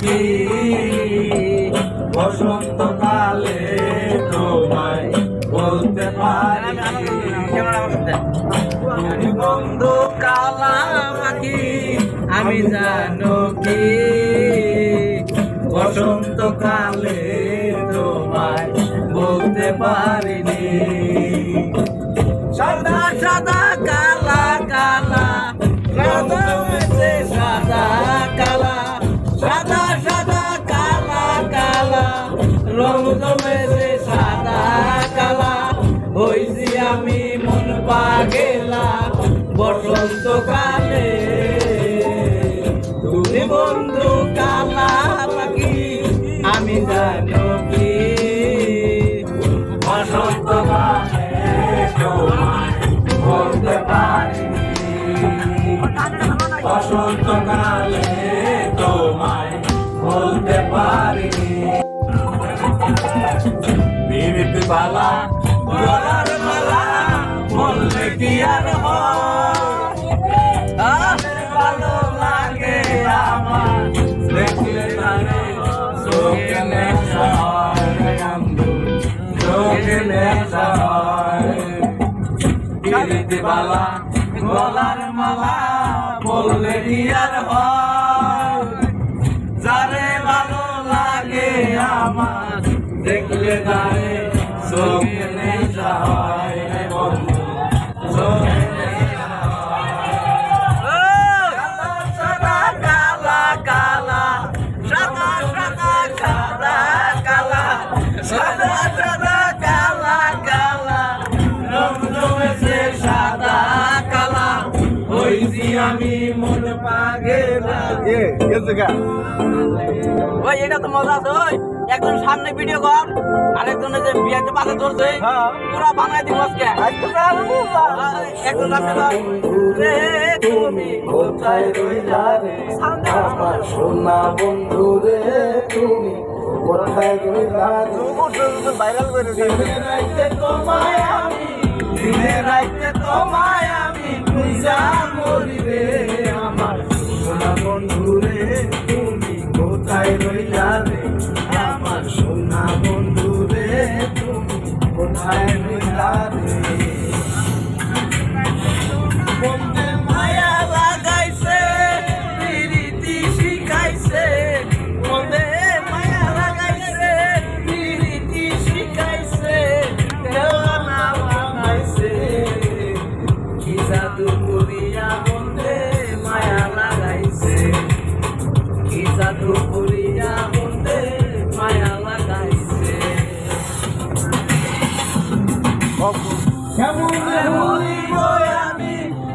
কি? বসন্তকালে তোমায় বলতে পারি। তুমি বন্ধু কালা পাখি আমি জানো কি? বসন্তকালে তোমায় বলতে পারিনি জমেছে সাদা কালা হইছি আমি মন পাগেলা বসন্ত কালে তুমি বন্ধু কালা পাখি আমি জানো কি বসন্ত কালে তোমায় বসন্ত বালা, গলার মালা, বললে কি আর? ভালো লাগে আমার, দেখলে তারে চোখে নেশা চোখে নেশা গলার মালা, বললে কি আর ভালো লাগে আমার, দেখলে গায়ে চোখে নেশা হয় রে বন্ধু চোখে নেশা হয়। সাদা সাদা কালা কালা সাদা সাদা সাদা কালা সাদা সাদা কালা কালা রং জমেছে সাদা কালা হইছি আমি মন পাগেলা ওই এটা তো মজা আছে ওই একজন সামনে ভিডিও কর আরেকজনে যে বিয়াতে পাতা ধরছে পুরা বাংলায় দিব আজকে। একজন সামনে কর। রে তুমি কোথায় রইলা রে? আমার সোনা বন্ধু রে তুমি কোথায় রইলা রে? ভাইরাল করে দিনে রইলা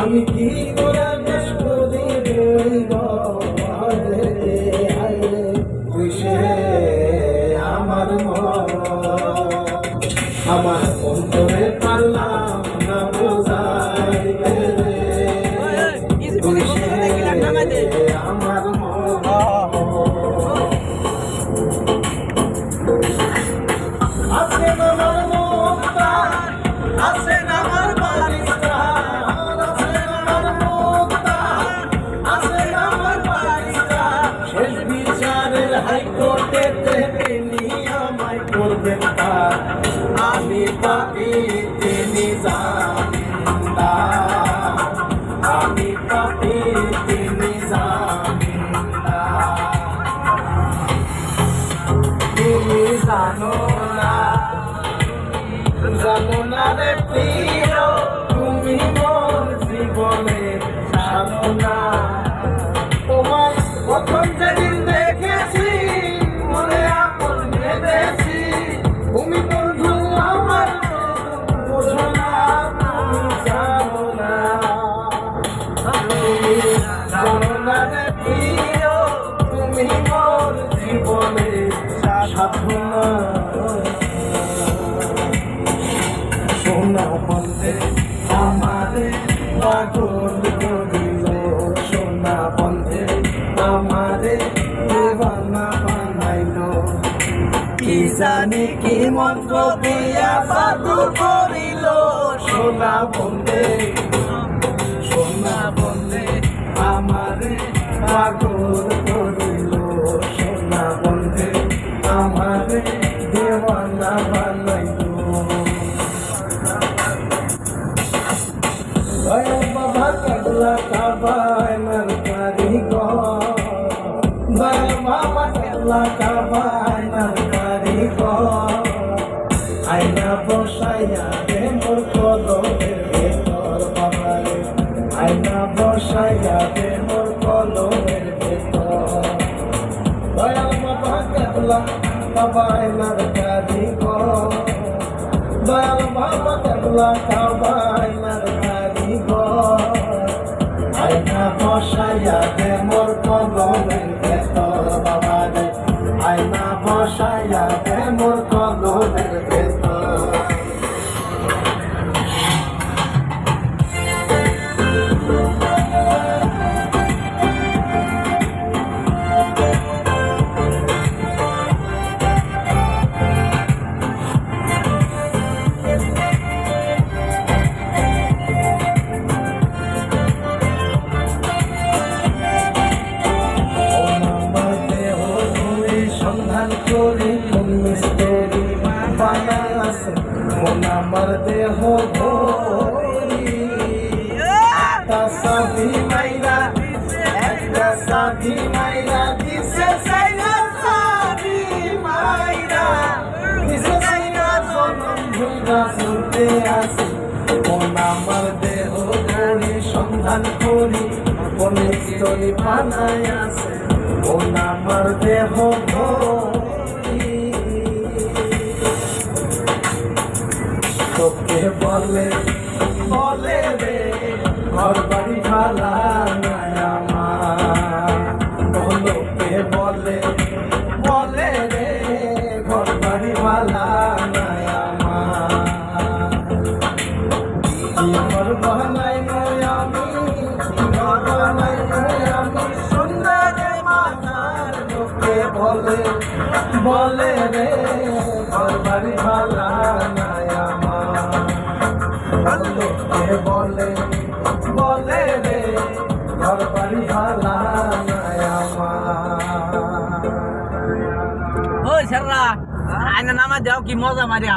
আমি কি করে তুই সে আমার আমার অন্তরে পারলাম না বোঝাইতে। বন্ধে, আমারে দেওয়ানা বানাইলো। কি জানি কি মন্ত্র দিয়া সাধু করিল। সোনা বন্ধে সোনা বন্ধে আমারে পাগল বাবা কাবলা কাবায় নরকারি গো আইনা বসাইয়া দে মোর কলমের ভেতর বাবারে। আইনা বসাইয়া দে মোর কলমের ভেতর। দয়াল বাবা কাবলা কাবায় নরকারি গো দয়াল বাবা কাবলা কাবায় নরকারি গো আইনা বসাইয়া ভুইরা শুনতে আসি মন আমার দেহ ভরি সন্ধান করি। কোন মিস্ত্রি বানায় আছে। মন আমার দেহ তোকে বলে বলে রে ঘর বাড়ি ভালা বলে বলে রে ঘর বাড়ি ভালা বলে বলে রে ঘর বাড়ি ভালা ওই স্যাররা আইনা নামা দাও কি মজা মারি